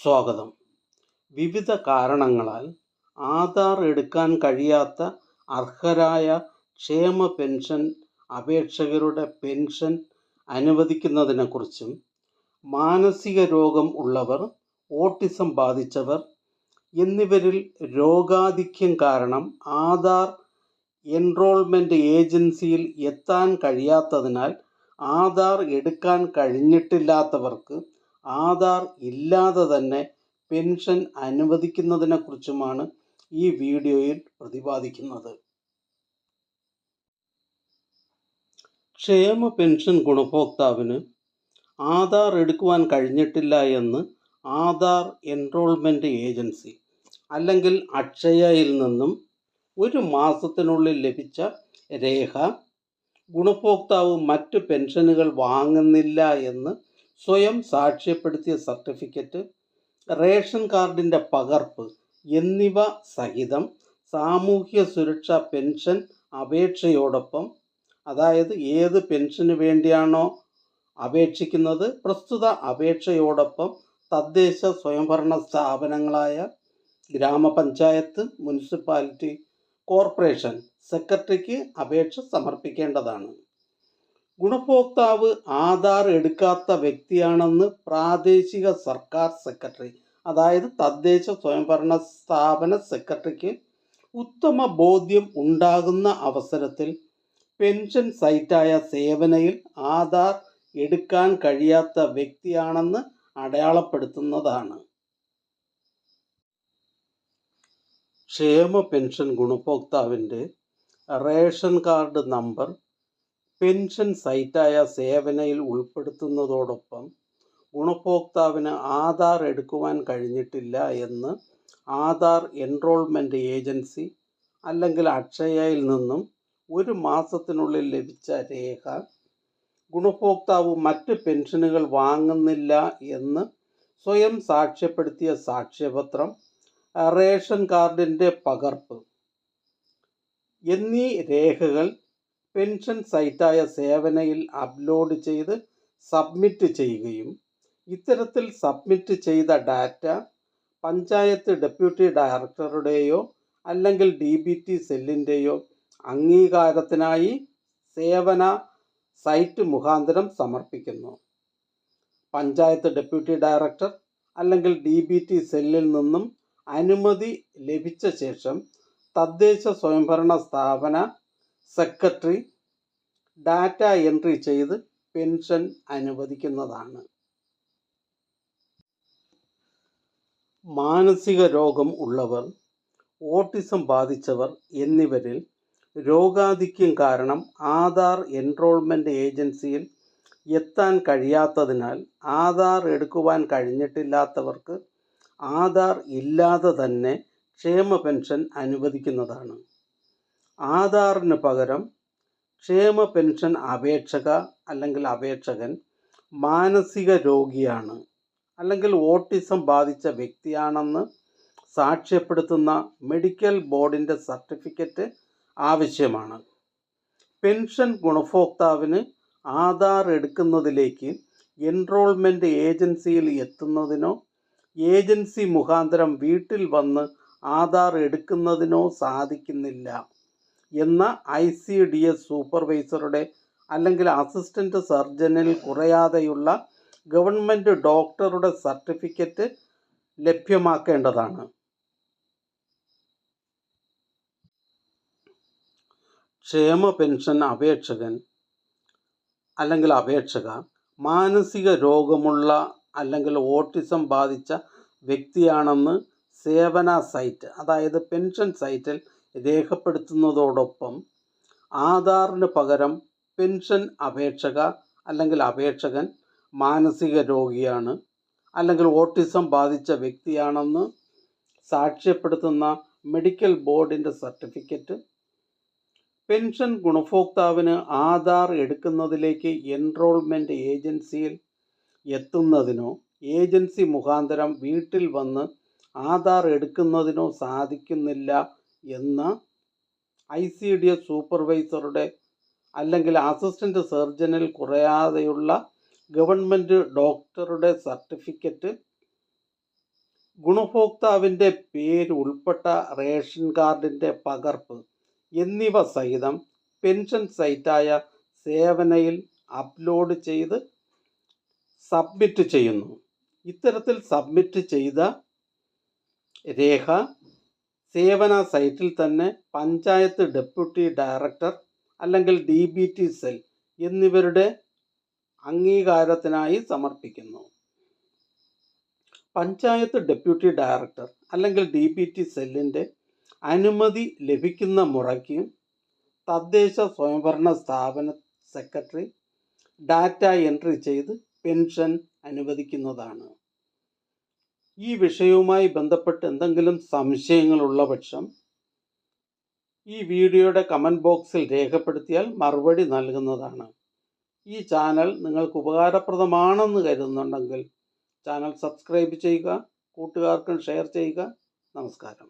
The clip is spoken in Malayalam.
സ്വാഗതം. വിവിധ കാരണങ്ങളാൽ ആധാർ എടുക്കാൻ കഴിയാത്ത അർഹരായ ക്ഷേമ പെൻഷൻ അപേക്ഷകരുടെ പെൻഷൻ അനുവദിക്കുന്നതിനെക്കുറിച്ചും മാനസിക രോഗം ഉള്ളവർ ഓട്ടിസം ബാധിച്ചവർ എന്നിവരിൽ രോഗാധിക്യം കാരണം ആധാർ എൻറോൾമെന്റ് ഏജൻസിയിൽ എത്താൻ കഴിയാത്തതിനാൽ ആധാർ എടുക്കാൻ കഴിഞ്ഞിട്ടില്ലാത്തവർക്ക് ആധാർ ഇല്ലാതെ തന്നെ പെൻഷൻ അനുവദിക്കുന്നതിനെ അനുവദിക്കുന്നതിനെക്കുറിച്ചുമാണ് ഈ വീഡിയോയിൽ പ്രതിപാദിക്കുന്നത്. ക്ഷേമ പെൻഷൻ ഗുണഭോക്താവിന് ആധാർ എടുക്കുവാൻ കഴിഞ്ഞിട്ടില്ല എന്ന് ആധാർ എൻറോൾമെന്റ് ഏജൻസി അല്ലെങ്കിൽ അക്ഷയയിൽ നിന്നും ഒരു മാസത്തിനുള്ളിൽ ലഭിച്ച രേഖ ഗുണഭോക്താവ് മറ്റ് പെൻഷനുകൾ വാങ്ങുന്നില്ല എന്ന് സ്വയം സാക്ഷ്യപ്പെടുത്തിയ സർട്ടിഫിക്കറ്റ് റേഷൻ കാർഡിന്റെ പകർപ്പ് എന്നിവ സഹിതം സാമൂഹ്യ സുരക്ഷാ പെൻഷൻ അപേക്ഷയോടൊപ്പം അതായത് ഏത് പെൻഷന് വേണ്ടിയാണോ അപേക്ഷിക്കുന്നത് പ്രസ്തുത അപേക്ഷയോടൊപ്പം തദ്ദേശ സ്വയംഭരണ സ്ഥാപനങ്ങളായ ഗ്രാമപഞ്ചായത്ത് മുനിസിപ്പാലിറ്റി കോർപ്പറേഷൻ സെക്രട്ടറിക്ക് അപേക്ഷ സമർപ്പിക്കേണ്ടതാണ്. ഗുണഭോക്താവ് ആധാർ എടുക്കാത്ത വ്യക്തിയാണെന്ന് പ്രാദേശിക സർക്കാർ സെക്രട്ടറി അതായത് തദ്ദേശ സ്വയംഭരണ സ്ഥാപന സെക്രട്ടറിക്ക് ഉത്തമ ബോധ്യം ഉണ്ടാകുന്ന അവസരത്തിൽ പെൻഷൻ സൈറ്റായ സേവനയിൽ ആധാർ എടുക്കാൻ കഴിയാത്ത വ്യക്തിയാണെന്ന് അടയാളപ്പെടുത്തുന്നതാണ്. ക്ഷേമ പെൻഷൻ ഗുണഭോക്താവിന്റെ റേഷൻ കാർഡ് നമ്പർ പെൻഷൻ സൈറ്റായ സേവനയിൽ ഉൾപ്പെടുത്തുന്നതോടൊപ്പം ഗുണഭോക്താവിന് ആധാർ എടുക്കുവാൻ കഴിഞ്ഞിട്ടില്ല എന്ന് ആധാർ എൻറോൾമെന്റ് ഏജൻസി അല്ലെങ്കിൽ അക്ഷയയിൽ നിന്നും ഒരു മാസത്തിനുള്ളിൽ ലഭിച്ച രേഖ ഗുണഭോക്താവ് മറ്റ് പെൻഷനുകൾ വാങ്ങുന്നില്ല എന്ന് സ്വയം സാക്ഷ്യപ്പെടുത്തിയ സാക്ഷ്യപത്രം റേഷൻ കാർഡിന്റെ പകർപ്പ് എന്നീ രേഖകൾ പെൻഷൻ സൈറ്റായ സേവനയിൽ അപ്ലോഡ് ചെയ്ത് സബ്മിറ്റ് ചെയ്യുകയും ഇത്തരത്തിൽ സബ്മിറ്റ് ചെയ്ത ഡാറ്റ പഞ്ചായത്ത് ഡെപ്യൂട്ടി ഡയറക്ടറുടെയോ അല്ലെങ്കിൽ ഡി ബി ടി സെല്ലിന്റെയോ അംഗീകാരത്തിനായി സേവന സൈറ്റ് മുഖാന്തരം സമർപ്പിക്കുന്നു. പഞ്ചായത്ത് ഡെപ്യൂട്ടി ഡയറക്ടർ അല്ലെങ്കിൽ ഡി ബി ടി സെല്ലിൽ നിന്നും അനുമതി ലഭിച്ച ശേഷം തദ്ദേശ സ്വയംഭരണ സ്ഥാപന സെക്രട്ടറി ഡാറ്റ എൻട്രി ചെയ്ത് പെൻഷൻ അനുവദിക്കുന്നതാണ്. മാനസിക രോഗം ഉള്ളവർ ഓട്ടിസം ബാധിച്ചവർ എന്നിവരിൽ രോഗാധിക്യം കാരണം ആധാർ എൻറോൾമെന്റ് ഏജൻസിയിൽ എത്താൻ കഴിയാത്തതിനാൽ ആധാർ എടുക്കുവാൻ കഴിഞ്ഞിട്ടില്ലാത്തവർക്ക് ആധാർ ഇല്ലാതെ തന്നെ ക്ഷേമ പെൻഷൻ അനുവദിക്കുന്നതാണ്. ആധാറിന് പകരം ക്ഷേമ പെൻഷൻ അപേക്ഷക അല്ലെങ്കിൽ അപേക്ഷകൻ മാനസിക രോഗിയാണ് അല്ലെങ്കിൽ ഓട്ടിസം ബാധിച്ച വ്യക്തിയാണെന്ന് സാക്ഷ്യപ്പെടുത്തുന്ന മെഡിക്കൽ ബോർഡിന്റെ സർട്ടിഫിക്കറ്റ് ആവശ്യമാണ്. പെൻഷൻ ഗുണഭോക്താവിന് ആധാർ എടുക്കുന്നതിലേക്ക് എൻറോൾമെന്റ് ഏജൻസിയിൽ എത്തുന്നതിനോ ഏജൻസി മുഖാന്തരം വീട്ടിൽ വന്ന് ആധാർ എടുക്കുന്നതിനോ സാധിക്കുന്നില്ല. എന്ന ഐ സി ഡി എസ് സൂപ്പർവൈസറുടെ അല്ലെങ്കിൽ അസിസ്റ്റന്റ് സർജനിൽ കുറയാതെയുള്ള ഗവൺമെന്റ് ഡോക്ടറുടെ സർട്ടിഫിക്കറ്റ് ലഭ്യമാക്കേണ്ടതാണ്. ക്ഷേമ പെൻഷൻ അപേക്ഷകൻ അല്ലെങ്കിൽ അപേക്ഷക മാനസിക രോഗമുള്ള അല്ലെങ്കിൽ ഓട്ടിസം ബാധിച്ച വ്യക്തിയാണെന്ന് സേവന സൈറ്റ് അതായത് പെൻഷൻ സൈറ്റിൽ രേഖപ്പെടുത്തുന്നതോടൊപ്പം ആധാറിന് പകരം പെൻഷൻ അപേക്ഷക അല്ലെങ്കിൽ അപേക്ഷകൻ മാനസിക രോഗിയാണ് അല്ലെങ്കിൽ ഓട്ടിസം ബാധിച്ച വ്യക്തിയാണെന്ന് സാക്ഷ്യപ്പെടുത്തുന്ന മെഡിക്കൽ ബോർഡിന്റെ സർട്ടിഫിക്കറ്റ് പെൻഷൻ ഗുണഭോക്താവിന് ആധാർ എടുക്കുന്നതിലേക്ക് എൻറോൾമെന്റ് ഏജൻസിയിൽ എത്തുന്നതിനോ ഏജൻസി മുഖാന്തരം വീട്ടിൽ വന്ന് ആധാർ എടുക്കുന്നതിനോ സാധിക്കുന്നില്ല എന്ന ഐ സി ഡി എസ് സൂപ്പർവൈസറുടെ അല്ലെങ്കിൽ അസിസ്റ്റന്റ് സർജനിൽ കുറയാതെയുള്ള ഗവൺമെന്റ് ഡോക്ടറുടെ സർട്ടിഫിക്കറ്റ് ഗുണഭോക്താവിന്റെ പേര് ഉൾപ്പെട്ട റേഷൻ കാർഡിന്റെ പകർപ്പ് എന്നിവ സഹിതം പെൻഷൻ സൈറ്റായ സേവനയിൽ അപ്ലോഡ് ചെയ്ത് സബ്മിറ്റ് ചെയ്യുന്നു. ഇത്തരത്തിൽ സബ്മിറ്റ് ചെയ്ത രേഖ സേവന സൈറ്റിൽ തന്നെ പഞ്ചായത്ത് ഡെപ്യൂട്ടി ഡയറക്ടർ അല്ലെങ്കിൽ ഡി ബി ടി സെൽ എന്നിവരുടെ അംഗീകാരത്തിനായി സമർപ്പിക്കുന്നു. പഞ്ചായത്ത് ഡെപ്യൂട്ടി ഡയറക്ടർ അല്ലെങ്കിൽ ഡി ബി ടി സെല്ലിന്റെ അനുമതി ലഭിക്കുന്ന മുറയ്ക്ക് തദ്ദേശ സ്വയംഭരണ സ്ഥാപന സെക്രട്ടറി ഡാറ്റ എൻട്രി ചെയ്ത് പെൻഷൻ അനുവദിക്കുന്നതാണ്. ഈ വിഷയവുമായി ബന്ധപ്പെട്ട് എന്തെങ്കിലും സംശയങ്ങളുള്ള പക്ഷം ഈ വീഡിയോയുടെ കമന്റ് ബോക്സിൽ രേഖപ്പെടുത്തിയാൽ മറുപടി നൽകുന്നതാണ്. ഈ ചാനൽ നിങ്ങൾക്ക് ഉപകാരപ്രദമാണെന്ന് കരുതുന്നുണ്ടെങ്കിൽ ചാനൽ സബ്സ്ക്രൈബ് ചെയ്യുക കൂട്ടുകാർക്കും ഷെയർ ചെയ്യുക. നമസ്കാരം.